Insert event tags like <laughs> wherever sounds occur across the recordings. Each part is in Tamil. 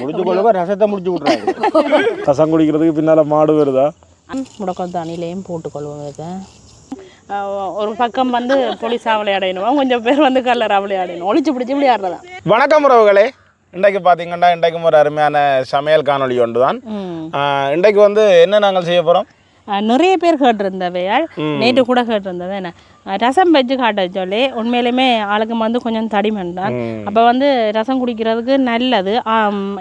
முடிச்சு கொள்ளுங்க ரசத்தை முடிச்சு விட்றாங்க <laughs> ரசம் குடிக்கிறதுக்கு பின்னால மாடு வருதா? முடக்கத்தானிலையும் போட்டுக்கொள்வோம் இதை. ஒரு பக்கம் வந்து போலீஸாக விளையாடணும் கொஞ்சம் பேர் வந்து கல்லரா விளையாடணும் ஒளிச்சு பிடிச்சி விளையாடுறதா? வணக்கம் உறவுகளே. இன்றைக்கு பார்த்தீங்கன்னா இன்றைக்கும் ஒரு அருமையான சமையல் காணொளி ஒன்று தான் இன்றைக்கு வந்து என்ன நாங்கள் செய்ய போகிறோம் நிறைய பேர் கேட்டிருந்தவையால் நேற்று கூட கேட்டிருந்தது என்ன? ரசம் வச்சு காட்ட சொல்லி உண்மையிலுமே ஆளுக்கு வந்து கொஞ்சம் தடிமன் தான் அப்போ வந்து ரசம் குடிக்கிறதுக்கு நல்லது.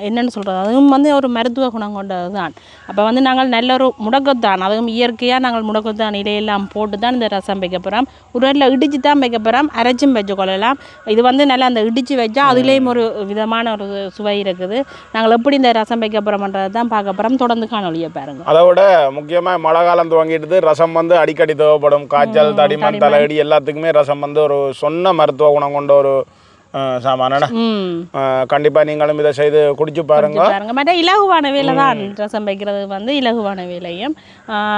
என்னன்னு சொல்கிறது அதுவும் வந்து ஒரு மருத்துவ குணம் கொண்டது தான் அப்போ வந்து நாங்கள் நல்ல ஒரு முடக்கத்தான். அதுவும் இயற்கையாக நாங்கள் முடக்கத்தான். இலையெல்லாம் போட்டு தான் இந்த ரசம் வைக்க போகிறோம் உடலில் இடிச்சு தான் வைக்க போகிறோம் அரைச்சும் வச்சு கொள்ளலாம். இது வந்து நல்லா அந்த இடித்து வச்சா அதுலேயும் ஒரு விதமான ஒரு சுவை இருக்குது. நாங்கள் எப்படி இந்த ரசம் வைக்க போகிறோம்ன்றது தான் பார்க்க போகிறோம் தொடர்ந்து காணொலியை பாருங்க. அதை விட முக்கியமாக மழை காலம் துவங்கிட்டு ரசம் வந்து அடிக்கடி தேவைப்படும். காய்ச்சல் தடிமன் தலையடி எல்லாத்துக்குமே ரசம் வந்து ஒரு சொன்ன மருத்துவ குணம் கொண்ட ஒரு சாமான. ம். கண்டிப்பாக நீங்களும் இதை செய்து குடிச்சு பாருங்க. பாருங்க. மற்ற இலகுவான வேலை தான் ரசம் வைக்கிறது வந்து இலகுவான வேலையும்.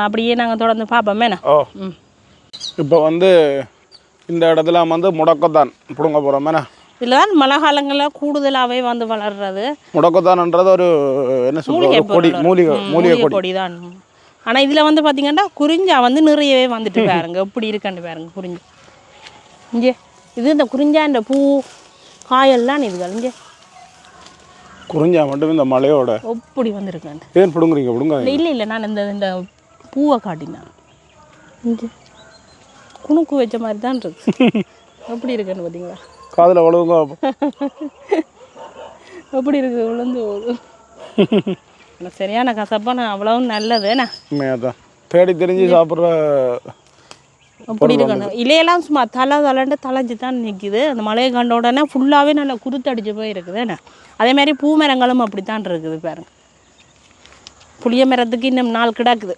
அப்படியே நாங்கள் தொடர்ந்து பார்ப்போம். ஓ. இப்போ வந்து இந்த இடத்துல வந்து முடக்கத்தான் பிடுங்க போகிறோம் என்ன? இதில் தான் மழை காலங்களில் கூடுதலாகவே வந்து வளர்றது. முடக்கத்தான்ன்றது ஒரு என்ன சொல்றது? கொடி மூலிகை மூலிகை கொடி. தான் ஆனால் இதில் வந்து பார்த்தீங்கன்னா குறிஞ்சா வந்து நிறையவே வந்துட்டு பாருங்க. எப்படி இருக்குன்னு பாருங்க குறிஞ்சா. இங்கே இது இந்த குறிஞ்சா இந்த பூ காயெல்லாம் இதுகள். இங்கே. குறிஞ்சா மட்டும் இந்த மலையோட. எப்படி வந்திருக்காண்டு ஏன் பிடுங்குறீங்க? பிடுங்காதீங்க. இல்லை இல்லை நான் இந்த இந்த பூவை காட்டினேன் இங்கே. குணுக்கு வச்ச மாதிரி தான் இருக்கு. எப்படி இருக்குன்னு பார்த்தீங்களா காதில் வழுவுங்க. <laughs> எப்படி இருக்கு? விழுந்து போகுது. <laughs> சரியான கசப்பான அவ்வளவு நல்லது என்ன? உண்மையாக தான். தேடி தெரிஞ்சு சாப்பிட்ற அப்படி இருக்கணும் இலையெல்லாம் சும்மா தலை தலைண்டு தலைஞ்சு தான் நிற்கிது அந்த மழையை கண்ட உடனே ஃபுல்லாகவே நல்லா குருத்தடிச்சு போய் இருக்குது என்ன? அதே மாதிரி பூ மரங்களும் அப்படி தான் இருக்குது பாருங்க. புளிய மரத்துக்கு இன்னும் நாள் கிடக்குது.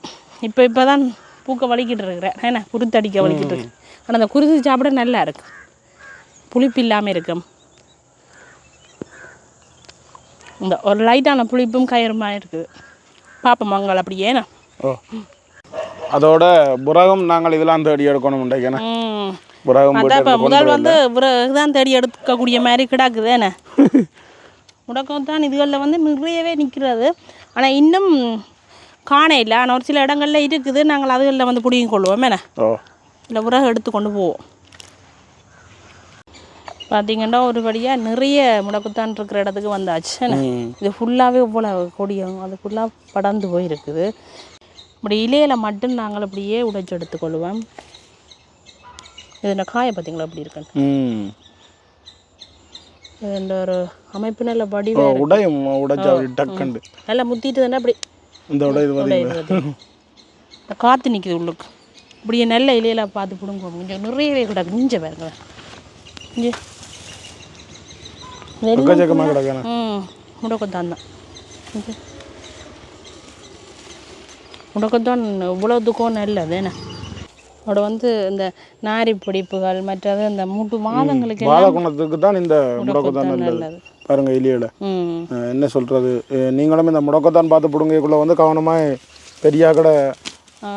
இப்போ இப்போ தான் பூக்க வலிக்கிட்டு இருக்கிறேன் என்ன? குருத்தடிக்க வலிக்கிட்டு இருக்கு. ஆனால் அந்த குருத்து சாப்பிட நல்லா இருக்கு. புளிப்பு இல்லாமல் இருக்கும் இந்த ஒரு லைட்டான புளிப்பும் கயிறுமா இருக்குது பாப்போம் மங்கள் அப்படியே ஓ. அதோட புரகம் நாங்கள் இதெல்லாம் தேடி எடுக்கணும் உண்டைக்கண்ணே புரகம் இப்போ முதல் வந்து தான் தேடி எடுக்கக்கூடிய மாதிரி கிடாக்குது என்ன? முடக்கம் தான் இதுகளில் வந்து நிறையவே நிற்கிறது ஆனால் இன்னும் காண இல்லை. ஆனால் ஒரு சில இடங்கள்ல இருக்குது நாங்கள் அதுகளில் வந்து பிடிங்கி கொள்வோம் என்ன? இல்லை உரகம் எடுத்து கொண்டு போவோம். பார்த்தீங்கன்னா ஒரு வழியாக நிறைய முடக்குத்தான் இருக்கிற இடத்துக்கு வந்தாச்சு. இது ஃபுல்லாகவே இவ்வளோ கொடியும் அது ஃபுல்லாக படர்ந்து போயிருக்குது. இப்படி இலையில மட்டும் நாங்கள் அப்படியே உடைச்சு எடுத்துக்கொள்வோம். இது இந்த காயை பார்த்தீங்களா எப்படி இருக்குன்னு? இந்த ஒரு அமைப்பு நல்ல வடிவே உடையும் உடைச்சா அப்படி டக்குண்டு நல்லா முத்திட்டுதுன்னா அப்படி? இந்த உடை இது காற்று நிற்கிது உள்ளுக்கு. இப்படியே நல்ல இலையில பார்த்து பிடுங்க கொஞ்சம் நிறையவே கிடக்கு இஞ்ச பாருங்க இங்கே. முடக்கத்தான் தான் இங்கே முடக்கத்தான். இவ்வளோத்துக்கும் நல்லது என்ன அதோட வந்து இந்த நாரி பிடிப்புகள் மற்றது இந்த மூட்டு மாதங்களுக்கு குணத்துக்கு தான் இந்த முடக்கத்தான் நல்லது. பாருங்க எலியோட என்ன சொல்றது? நீங்களும் இந்த முடக்கத்தான் பார்த்து பிடுங்கக்குள்ள வந்து கவனமாக பெரியா கடை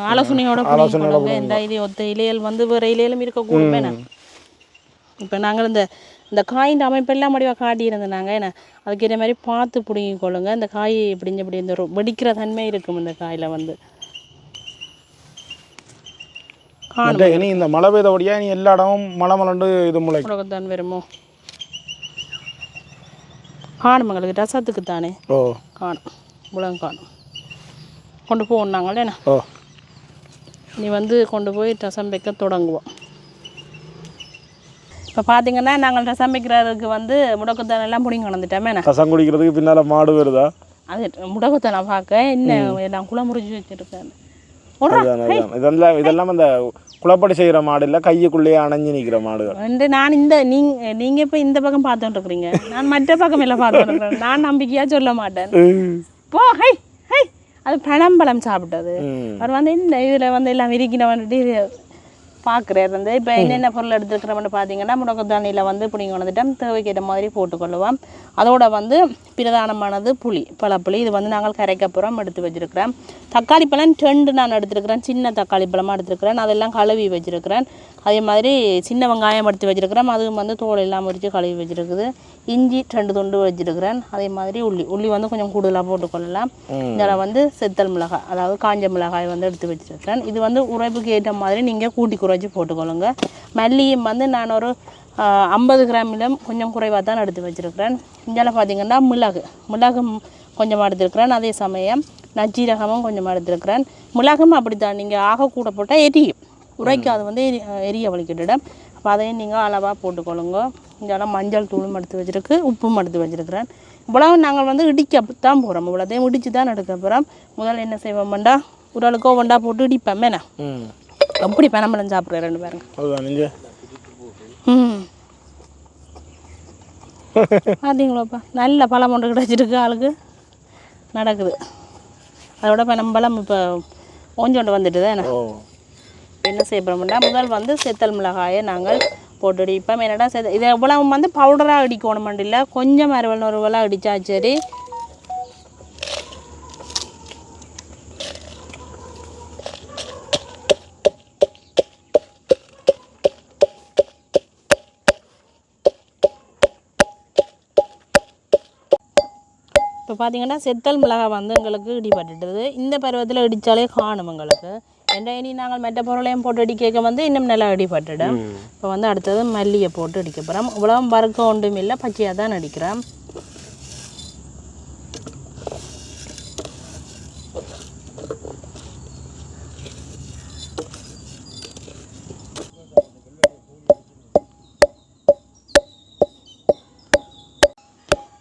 ஆலோசனையோட புரியுங்க இந்த இது ஒத்த இலையல் வந்து வேறு இலையிலும் இருக்கக்கூடும் இப்போ நாங்கள் இந்த இந்த காயின் அமைப்பெல்லாம் முடிவாக காட்டியிருந்தோம் நாங்கள் என்ன அதுக்கேற்ற மாதிரி பார்த்து பிடிங்கி கொள்ளுங்க. இந்த காய் இப்படிங்க இப்படி இந்த வெடிக்கிற தன்மை இருக்கும் இந்த காயில் வந்து. இனி இந்த மழை பெய்தபடியா இனி எல்லா இடமும் மலை மலண்டு இது முளைக்கும் உலகத்தான் வருமோ காணும் எங்களுக்கு ரசத்துக்கு தானே. ஓ. காணும் உலகம் காணும். கொண்டு போவோம் நாங்களே என்ன? ஓ. நீ வந்து கொண்டு போய் ரசம் வைக்க தொடங்குவோம். இப்போ பார்த்தீங்கன்னா நாங்கள் ரசம் வைக்கிறதுக்கு வந்து முடக்கத்தான் எல்லாம் பிடிங்க என்ன ரசம் குடிக்கிறதுக்கு பின்னால மாடு வருதா? அது முடக்கத்தானை பார்க்க என்ன எல்லாம் குளம் முறிச்சு வச்சுருக்கேன். இதெல்லாம் இதெல்லாம் இந்த குளப்படி செய்கிற மாடு இல்லை கையுக்குள்ளேயே அணைஞ்சு நிற்கிற மாடுகள். வந்து நான் இந்த நீங்க நீங்க இப்போ இந்த பக்கம் பார்த்துட்டு இருக்கிறீங்க நான் மற்ற பக்கம் எல்லாம் பார்த்துட்டு நான் நம்பிக்கையா சொல்ல மாட்டேன். போ ஹை ஹை. அது பழம்பழம் சாப்பிட்டது. அவர் வந்து இந்த இதில் வந்து எல்லாம் விரிக்கின வந்துட்டு பார்க்குறாரு வந்து இப்போ என்னென்ன பொருள் எடுத்துருக்கிறோம்னு பார்த்தீங்கன்னா முடக்கத்தானியில் வந்து பிடிங்க வந்துட்டோம் தேவைக்கேற்ற மாதிரி போட்டுக்கொள்ளுவோம் அதோட வந்து பிரதானமானது புளி பழப்புளி. இது வந்து நாங்கள் கரைக்கப்புறம் எடுத்து வச்சிருக்கிறோம். தக்காளி பழம் ரெண்டு நான் எடுத்துருக்கிறேன். சின்ன தக்காளி பழமாக எடுத்துருக்கிறேன். அதெல்லாம் கழுவி வச்சிருக்கிறேன். அதே மாதிரி சின்ன வெங்காயம் எடுத்து வச்சிருக்கிறேன் அதுவும் வந்து தோல் எல்லாம் முறித்து கழுவி வச்சிருக்குது. இஞ்சி ரெண்டு துண்டு வச்சிருக்கிறேன். அதே மாதிரி உள்ளி உள்ளி வந்து கொஞ்சம் கூடுதலாக போட்டுக்கொள்ளலாம் இதில் வந்து செத்தல் மிளகாய் அதாவது காஞ்ச மிளகாய் வந்து எடுத்து வச்சிருக்கிறேன். இது வந்து உரைப்புக்கு ஏற்ற மாதிரி நீங்கள் கூட்டி குறைச்சி போட்டுக்கொள்ளுங்க. மல்லியும் வந்து நான் ஒரு ஐம்பது கிராமிலும் கொஞ்சம் குறைவாக தான் எடுத்து வச்சுருக்கிறேன். இதில் பார்த்தீங்கன்னா மிளகு மிளகு கொஞ்சமாக எடுத்துருக்கிறேன். அதே சமயம் நச்சீரகமும் கொஞ்சமாக எடுத்துருக்கிறேன். மிளகும் அப்படித்தான். நீங்கள் ஆக கூட போட்டால் எரியும். உரைக்காது வந்து எரி எரிய வலிக்கிட்டிடம். அப்போ அதையும் நீங்கள் அளவாக போட்டுக்கொள்ளுங்க. இதெல்லாம் மஞ்சள் தூளும் எடுத்து வச்சிருக்கு உப்பும் எடுத்து வச்சிருக்கிறேன். இவ்வளவு நாங்கள் வந்து இடிக்க தான் போகிறோம் இவ்வளோதையும் இடித்து தான் எடுக்க போகிறோம் முதல்ல என்ன செய்வோம்டா உடலுக்கோ ஒண்டா போட்டு இடிப்பேன் மேனா எப்படி பனம்பழம் சாப்பிட்றேன் ரெண்டு பேருங்க அதுதான் ம். பார்த்தீங்களாப்பா நல்ல பழம் ஒன்று கிடச்சிருக்கு ஆளுக்கு. நடக்குது. அதோட பனம்பழம் இப்போ கொஞ்சோண்டு வந்துட்டு தான்? என்ன செய்ய போகிறோம்னா முதல் வந்து செத்தல் மிளகாயை நாங்கள் போட்டு அடிப்போம் என்னடா செத்த இதை இவ்வளவு வந்து பவுடராக அடிக்கணும் இல்லை கொஞ்சம் அறுவல் நொறுவலாக அடித்தா சரி பார்த்தீங்கன்னா செத்தல் மிளகாய் வந்து எங்களுக்கு இடிபட்டுட்டுது. இந்த பருவத்தில் இடித்தாலே காணும் எங்களுக்கு. என்ற இனி நாங்கள் மெட்ட பொருளையும் போட்டு அடிக்க வந்து இன்னும் நல்லா அடிபட்டுடும் இப்போ வந்து அடுத்தது மல்லியை போட்டு அடிக்க போகிறோம் இவ்வளோ வறுக்க ஒன்றும் இல்லை பச்சையாக தான் அடிக்கிறோம்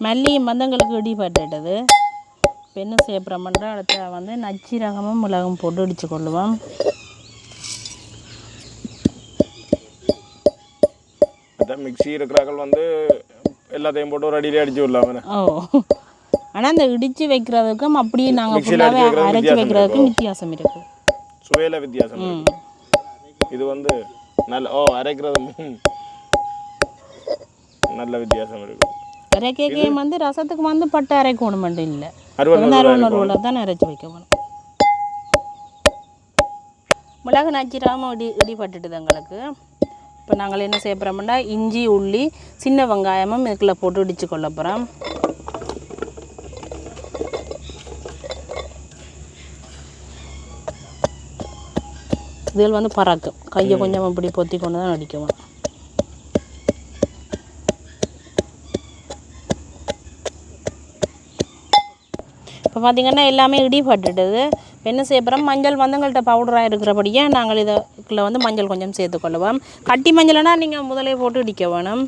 மல்லியும் வந்து எங்களுக்கு இடிபட்டுட்டது செய்ய போகிறோம்னா அடுத்த வந்து நச்சீரகமும் மிளகும் போட்டு இடித்து கொள்ளுவோம். மிக்ஸி இருக்கிறார்கள் வந்து எல்லாத்தையும் போட்டு ஒரு அடியிலே அடிச்சு விடலாம் ஓ. ஆனால் அந்த இடித்து வைக்கிறதுக்கும் அப்படியே நாங்கள் ஃபுல்லாகவே அரைச்சி வைக்கிறதுக்கும் வித்தியாசம் இருக்குது சுவையில வித்தியாசம். இது வந்து நல்ல ஓ அரைக்கிறது. நல்ல வித்தியாசம் இருக்கு. அரைக்கையும் வந்து ரசத்துக்கு வந்து பட்டு அரைக்கணும் மட்டும் இல்லை. அறுபது தான் அரைச்சி வைக்க வேணும் மிளகு நச்சிராமல் இடி இடிபட்டுட்டுது எங்களுக்கு. இப்போ நாங்கள் என்ன செய்ய போகிறோம்னா இஞ்சி உள்ளி சின்ன வெங்காயமும் இதுக்குள்ளே போட்டு இடித்து கொள்ள போகிறோம் இதில் வந்து பறக்கும். கையை கொஞ்சம் இப்படி பொத்தி கொண்டு தான் அடிக்குவோம் இப்போ பார்த்திங்கன்னா எல்லாமே இடிபட்டுடுது. என்ன செய்ய போகிறோம் மஞ்சள் வந்து எங்கள்கிட்ட பவுடராக இருக்கிறபடியே நாங்கள் இதுக்குள்ள வந்து மஞ்சள் கொஞ்சம் சேர்த்துக்கொள்ளுவோம் கட்டி மஞ்சள்னா நீங்கள் முதலே போட்டு இடிக்க வேணும்.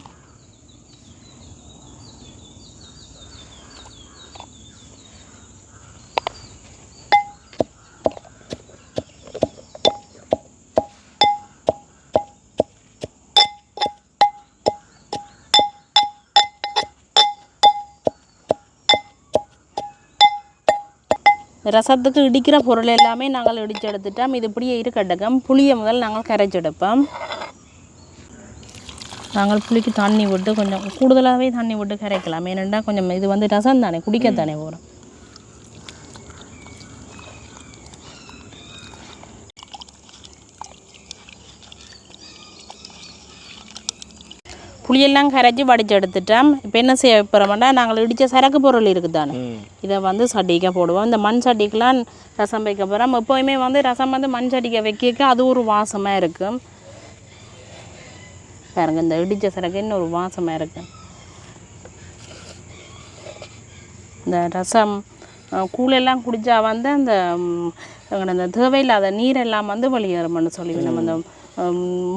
ரசத்துக்கு இடிக்கிற பொருள் எல்லாமே நாங்கள் இடித்து எடுத்துட்டோம் இது இப்படியே இருக்கட்டக்கம் புளியை முதல் நாங்கள் கரைச்செடுப்போம். நாங்கள் புளிக்கு தண்ணி விட்டு கொஞ்சம் கூடுதலாகவே தண்ணி விட்டு கரைக்கலாம். ஏனெண்டா கொஞ்சம் இது வந்து ரசம் தானே குடிக்கத்தானே போகிறோம் புளியெல்லாம் கரைச்சி வடித்து எடுத்துட்டோம். இப்போ என்ன செய்ய போகிறோம்னா நாங்கள் இடித்த சரக்கு பொருள் இருக்குது தானே ம். இதை வந்து சட்டிக்க போடுவோம். இந்த மண் சட்டிக்கெலாம் ரசம் வைக்க போகிறோம் எப்போயுமே வந்து ரசம் வந்து மண் சட்டிக்க வைக்க அது ஒரு வாசமாக இருக்கும் பாருங்க இந்த இடித்த சரக்கு இன்னும் ஒரு வாசமாக இருக்கு. இந்த ரசம் கூழெல்லாம் குடித்தா வந்து அந்த ம், எங்கட அந்த தேவையில்லாத நீரெல்லாம் வந்து வெளியேறும்னு சொல்லி நம்ம அந்த ம்,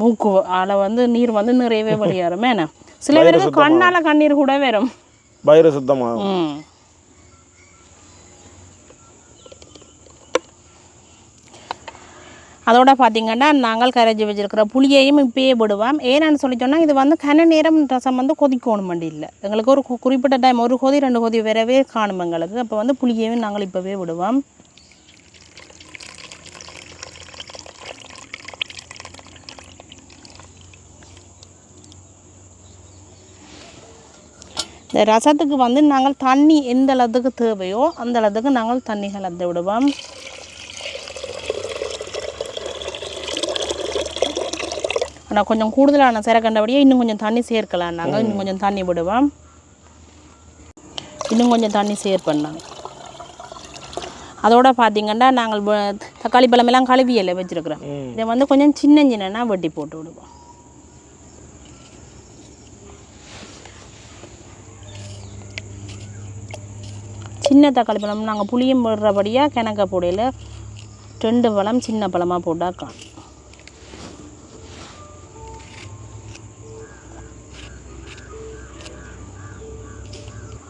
மூக்கு ஆல வந்து நீர் வந்து நிறையவே வெளியேறும் என்ன சில பேருக்கு கண்ணால் கண்ணீர் கூட வரும். வயிறு சுத்தமாகும். அதோட பார்த்தீங்கன்னா நாங்கள் கரைச்சி வச்சிருக்கிற புளியையும் இப்பயே விடுவோம். ஏன்னு சொல்லி சொன்னால் இது வந்து கன நேரம் ரசம் வந்து கொதிக்கணும் வண்டி இல்லை. எங்களுக்கு ஒரு குறிப்பிட்ட டைம் ஒரு கொதி ரெண்டு கொதி வரவே காணும் எங்களுக்கு. அப்போ வந்து புளியையும் நாங்கள் இப்போவே விடுவோம். இந்த ரசத்துக்கு வந்து நாங்கள் தண்ணி எந்த அளவுக்கு தேவையோ அந்த அளவுக்கு நாங்கள் தண்ணி கலந்து விடுவோம். ஆனால் கொஞ்சம் கூடுதலான சிறக்கண்டபடியே இன்னும் கொஞ்சம் தண்ணி சேர்க்கலாம் நாங்கள். இன்னும் கொஞ்சம் தண்ணி விடுவோம். இன்னும் கொஞ்சம் தண்ணி சேர்ப்பண்ணாங்க அதோட பார்த்தீங்கன்னா நாங்கள் தக்காளி பழமெல்லாம் கழுவியலை வச்சுருக்குறோம். இதை வந்து கொஞ்சம் சின்ன சின்னனா வெட்டி போட்டு விடுவோம். சின்ன தக்காளி பழம் நாங்கள் புளியும் போடுறபடியாக கிணக்க பொடியில் ரெண்டு பழம் சின்ன பழமாக போட்டால்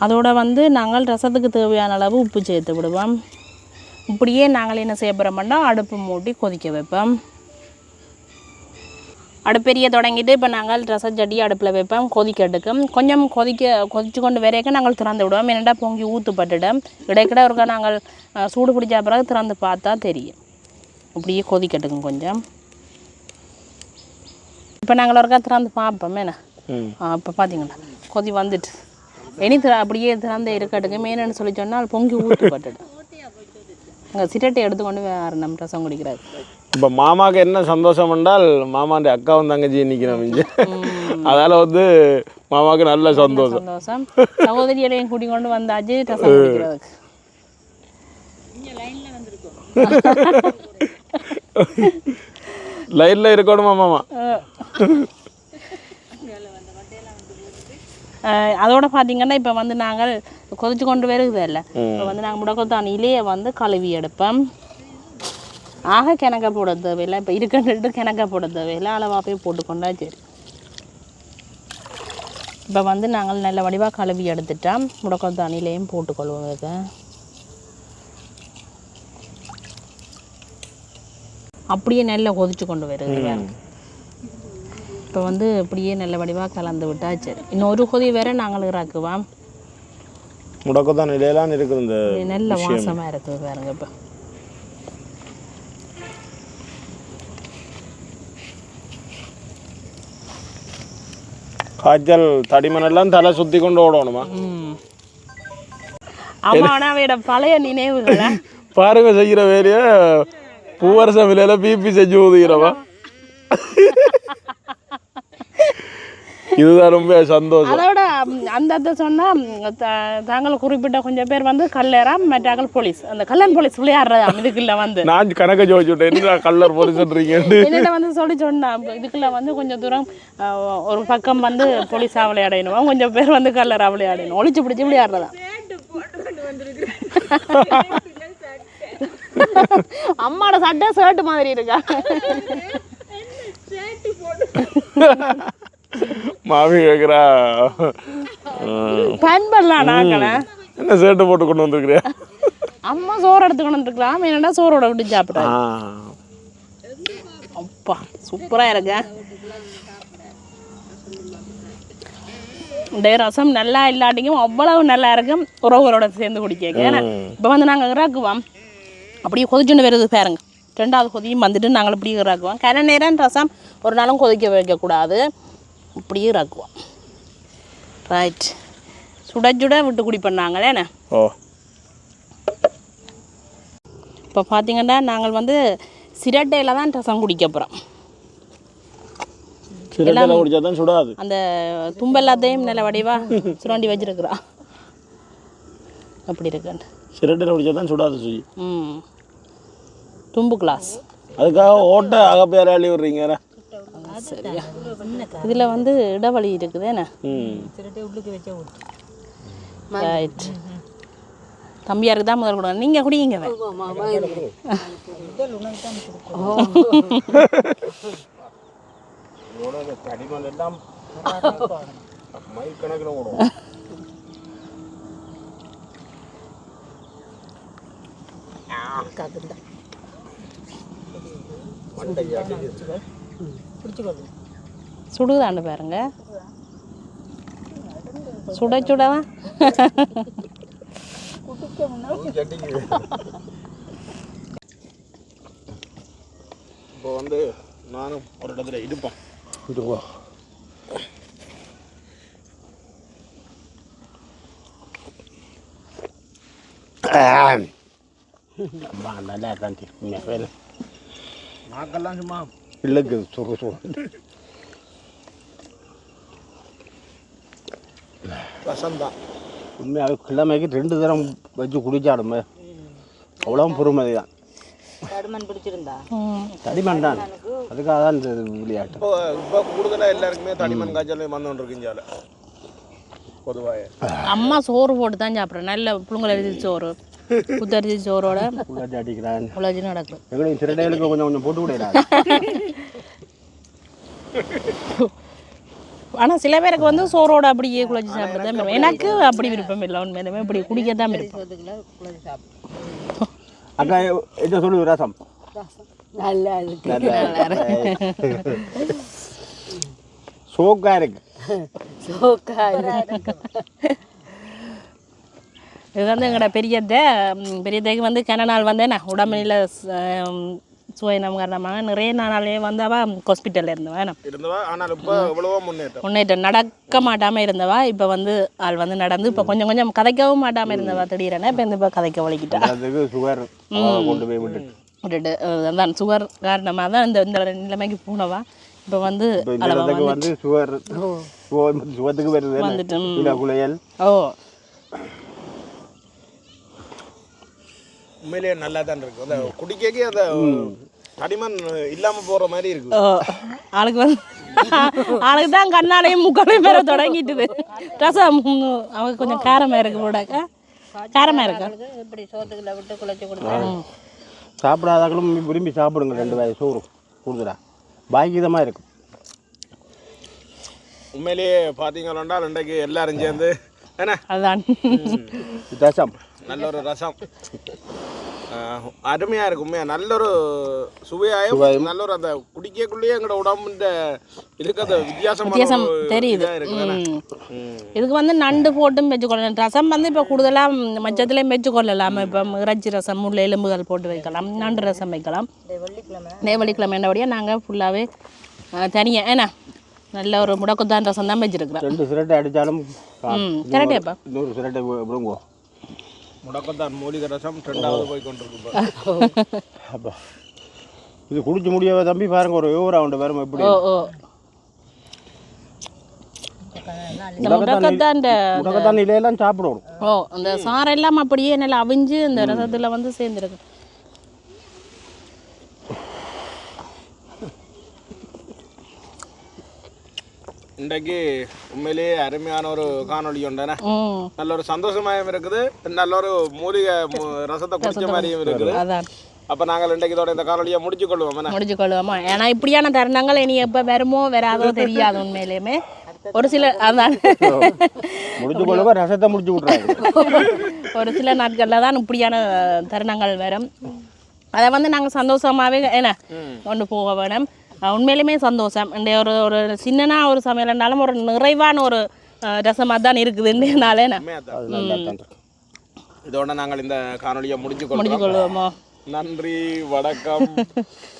அதோடு வந்து நாங்கள் ரசத்துக்கு தேவையான அளவு உப்பு சேர்த்து விடுவோம். இப்படியே நாங்கள் என்ன செய்ய போகிறோம்னா அடுப்பு மூட்டி கொதிக்க வைப்போம். அடுப்பெரிய தொடங்கிட்டு இப்போ நாங்கள் ரசச்சட்டி அடுப்பில் வைப்போம் கொதிக்க எடுக்கும். கொஞ்சம் கொதிக்க கொதிச்சு கொண்டு வரைக்கும் நாங்கள் திறந்து விடுவோம். என்னடா பொங்கி ஊற்றுப்பட்டுடும் இடைக்கிட ஒருக்கா நாங்கள் சூடு பிடிச்ச பிறகு திறந்து பார்த்தா தெரியும். இப்படியே கொதிக்கட்டுங்க கொஞ்சம். இப்போ நாங்கள் ஒருக்கா திறந்து பார்ப்போம். என்ன? ம். இப்போ பார்த்தீங்களா கொதி வந்துட்டு. இனி திற அப்படியே திறந்து இருக்கட்டுங்க மேனன்னு சொல்லி சொன்னால் பொங்கி ஊற்றுப்பட்டுடும் அங்கே சிரட்டை எடுத்துக்கொண்டு வேறு நம்ம ரசம் குடிக்கிறாரு. இப்போ மாமாக்கு என்ன சந்தோஷம் என்றால் மாமாண்ட அக்காவும் தங்கச்சி நிற்கிறோம் இங்கே. அதால் வந்து மாமாவுக்கு நல்ல சந்தோஷம். சந்தோஷம். சகோதரியரையும் கூட்டி கொண்டு வந்தாச்சு ரசம் குடிக்கிறதுக்கு லைனில் இருக்கணுமா மாமா? அஹ் அதோட பார்த்தீங்கன்னா இப்போ வந்து நாங்கள் கொதிச்சு கொண்டு வருகுது இல்லை இப்போ வந்து நாங்கள் முடக்கத்தானிலேயே வந்து கழுவி எடுப்போம். ஆக கிணக்க போட தேவையில்லை. இப்போ இருக்குன்ட்டு கிணக்க போட தேவையில்லை. அளவாக போய் போட்டுக்கொண்டா சரி. இப்போ வந்து நாங்கள் நல்ல வடிவாக கழுவி எடுத்துட்டோம் முடக்கத்தானிலையும் போட்டுக்கொள்வோம் இதுக்கு அப்படியே நெல்லை கொதிச்சு கொண்டு வருது. இப்போ வந்து இப்படியே நல்ல வடிவாக கலந்து விட்டா சரி. இன்னொரு கொதி வேற நாங்கள் இறக்குவோம். முடக்கத்தான் நிலையெல்லாம் இருக்குது இந்த இது நல்ல வாசமாக இருக்குது பாருங்க இப்போ. காய்ச்சல் தடிமனெல்லாம் தலை சுற்றி கொண்டு ஓடணுமா ம் ஆமாம் அவையோட பழைய நினைவுகளை பாருங்க செய்கிற வேலைய பூவரசம் விலையில பிபி செஞ்சு ஊதுகிறவா இதுதான் ரொம்ப சந்தோஷம். அதோட அந்த அதை சொன்னால் தாங்கள் குறிப்பிட்ட கொஞ்சம் பேர் வந்து கல்லேரம் மற்றாக்கள் போலீஸ். அந்த கல்லன் போலீஸ் விளையாடுறதா இதுக்குள்ள வந்து. நான் கணக்க ஜோதிச்சுட்டேன் என்ன கல்லர் போலீஸ்ன்றீங்கன்னு என்னிட்ட வந்து சொல்லி சொன்னான் இதுக்குள்ள வந்து கொஞ்சம் தூரம் ஒரு பக்கம் வந்து போலீஸாக விளையாடணும். கொஞ்சம் பேர் வந்து கல்லரா விளையாடணும். ஒளிச்சு பிடிச்சி விளையாடுறதா. அம்மாட சட்டை ஷர்ட் மாதிரி இருக்கா? மாமி கேட்குறா பேன் பண்ணலாம் நாங்கள என்ன சேட்டு போட்டு கொண்டு வந்திருக்கிறியா? அம்மா சோறு எடுத்துக்கணும் வந்துருக்கலாம். என்னடா சோறோட விட்டு சாப்பிட்றா ஆ. அப்பா சூப்பரா இருக்க? இந்த ரசம் நல்லா இல்லாட்டியும் அவ்வளவு நல்லா இருக்கும் உறவுகளோட சேர்ந்து குடிக்க இப்போ வந்து நாங்கள் இறக்குவோம். அப்படியே கொதிச்சுட்டு வருது பாருங்க. ரெண்டாவது கொதியும் வந்துட்டு நாங்கள் இப்படியே இறக்குவோம். கரை நேரம் ரசம் ஒரு நாளும் கொதிக்க வைக்கக்கூடாது. இப்படியே இறக்குவோம். ரைட் சுட சுட விட்டு குடிப்போம் நாங்களே என்ன? ஓ. இப்போ பார்த்தீங்கன்னா நாங்கள் வந்து சிரட்டையில் தான் ரசம் குடிக்க போகிறோம் சிறட்டில் குடிச்சா தான் சுடாது. அந்த தும்பு எல்லாத்தையும் நல்ல வடிவா சுரண்டி வச்சிருக்கிறா அப்படி இருக்குன்னு சிரட்டில் குடிச்சா தான் சுடாது சுஜி. ம். தும்பு கிளாஸ் அதுக்காக ஓட்ட அகப்பேர அள்ளி விடுறீங்க சரியா? இதில் வந்து இடவழி இருக்குது என்ன? ம். ரைட் தம்பியாருக்கு தான் முதல் கொடுங்க நீங்கள் குடிங்க வே. தடிமல் சுடுதாண்டு பாருங்க. சுட சுடவா? இப்போ வந்து நானும் ஒரு இடத்துல இடுப்பேன். இதுவா அம்மா நல்லா தான் உண்மையாக வேலை நாக்கெல்லாம் சும்மா இல்லைக்கு சுரு சுரு. ரசம் தான் உண்மையாக கிழமைக்கு ரெண்டு தரம் வச்சு குடிச்சாடுமே அவ்வளோ பொறுமதி தான் பிடிச்சிருந்தா. தடிமன் தான். அதுக்காக தான் இந்த விளையாட்டு. இப்போ இப்போ கூடுதலாக எல்லாருக்குமே தடிமன் காய்ச்சல் வந்து இருக்குஞ்சால பொதுவாக அம்மா சோறு போட்டு தான் சாப்பிட்றேன். நல்ல புழுங்கல் அரிசி சோறு. குத்தரிசி சோறோட உள்ளாட்டி அடிக்கிறான். உலகம் நடக்கும். எங்களையும் சிறடைகளுக்கு கொஞ்சம் கொஞ்சம் போட்டு விடையா ஆனால் சில பேருக்கு வந்து சோறோட அப்படியே குழச்சி சாப்பிட தான் விருப்பம். எனக்கு அப்படி விருப்பம் இல்லை உண்மையுமே இப்படி குடிக்க தான் விருப்பம். அக்கா என்ன சொல்லு ரசம். நல்லா இருக்கு. சோக்கா இருக்கு. சோக்கா <laughs> இது வந்து எங்களோட பெரியத்தை ம், பெரியத்தைக்கு வந்து கன நாள் வந்து என்ன உடம்புல சுயநம் காரணமாக நிறைய நாளாலே வந்து அவ ஹாஸ்பிட்டலில் இருந்தவா. இருந்தவா? ஆனால் இப்போ எவ்வளவோ முன்னேற்றம். முன்னேற்றம். நடக்க மாட்டாமல் இருந்தவா. இப்போ வந்து ஆள் வந்து நடந்து இப்போ கொஞ்சம் கொஞ்சம் கதைக்கவும் மாட்டாமல் இருந்தவா திடீரென. இப்போ இந்த இப்போ கதைக்க வலிக்கிட்டா. சுகர் கொண்டு போய் விட்டுட்டு. விட்டுட்டு. அஹ் அதான் சுகர் காரணமாக தான் இந்த இந்த நிலைமைக்கு போனவா. இப்போ வந்து வந்து சுகர் சுகத்துக்கு வருது வந்துட்டு, ஓ. உண்மையிலேயே நல்லா தான் இருக்கு. அந்த குடிக்கே அந்த தடிமன் இல்லாமல் போகிற மாதிரி இருக்கு. ஆளுக்கு வந்து ஆளுக்கு தான் கண்ணாலையும் முக்காலையும் மேலே தொடங்கிட்டுது. ரசம் அவங்க கொஞ்சம் காரமாக இருக்கு போடாக்க. காரமாக இருக்கு? இப்படி சோத்துக்குள்ள விட்டு குழச்சி கொடுத்தா சாப்பிடாதாக்களும் விரும்பி சாப்பிடுங்க ரெண்டு வேலை சோறு கூடுதலா. பாக்கியதமாக இருக்கும் உண்மையிலேயே பார்த்தீங்கன்னா இன்றைக்கு எல்லாரும் சேர்ந்து அதான். ரசம். நல்ல ஒரு ரசம். ஆஹ், அருமையா இருக்கு உண்மையா. நல்ல ஒரு சுவையாயும் நல்ல ஒரு அந்த குடிக்கக்குள்ளேயே எங்களோட உடம்புன்ற வித்தியாசமான வித்தியாசம் ஒரு தெரியுது. இதுக்கு வந்து நண்டு போட்டும் வச்சுக்கொள்ளலாம். ரசம் வந்து இப்போ கூடுதலாக மச்சத்துலேயும் வச்சுக்கொள்ளலாம். இப்போ இறைச்சி ரசம் உள்ள எலும்புகள் போட்டு வைக்கலாம். நண்டு ரசம் வைக்கலாம். வெள்ளிக்கிழமை. இதே வெள்ளிக்கிழமை என்னபடியாக நாங்கள் ஃபுல்லாகவே தனியாக ஏன்னா நல்ல ஒரு முடக்குத்தான் ரசம் தான் வச்சுருக்குறோம் ரெண்டு சிரட்டை அடித்தாலும் ம் கரெக்டேப்பா இன்னொரு சிரட்டை விடுங்கோ முடக்கத்தான் மூலிகை ரசம் ரெண்டாவது போய் கொண்டிருக்கு. <laughs> அப்பா. இது குடிச்சு முடியாத தம்பி பாருங்க ஒரு ஓவர் ரவுண்டு வரும் எப்படி. ஓ ஓ. இந்த முடக்கத்தான் இந்த முடக்கத்தான் இலையெல்லாம் சாப்பிடணும். ஓ அந்த சாரெல்லாம் அப்படியே நல்லா அவிஞ்சு இந்த ரசத்தில் வந்து சேர்ந்துருக்கு. இன்றைக்கு உண்மையிலேயே அருமையான ஒரு காணொளி உண்டானே நல்ல ஒரு சந்தோஷமாயும் இருக்குது. நல்ல ஒரு மூலிகை ரசத்தை குடிச்ச மாதிரியும் இருக்குது. அதான். அப்ப நாங்கள் இன்றைக்கு இதோட இந்த காணொலியை முடிச்சு கொள்வோம்? முடிச்சு கொள்வோமா ஏன்னா இப்படியான தருணங்கள் இனி எப்போ வருமோ வராதோ <laughs> தெரியாது உண்மையிலேயுமே. ஒரு சில அதான். <laughs> முடிச்சு கொள்ளுங்க ரசத்தை முடிச்சு விட்றாங்க <laughs> ஒரு சில நாட்களில் தான் இப்படியான தருணங்கள் வரும். அதை வந்து நாங்கள் சந்தோஷமாகவே என்ன? கொண்டு போக வேணும். உண்மையிலுமே சந்தோஷம். இந்த ஒரு ஒரு சின்னனா ஒரு சமையல்னாலும் ஒரு நிறைவான ஒரு ரசமாக தான் இருக்குதுன்றனால என்ன உண்மையாதான். அது நல்லா தான் இருக்கு. இதோட நாங்கள் இந்த காணொலியை முடிச்சு கொள்வோம். கொள்வோமோ? நன்றி வணக்கம். <laughs>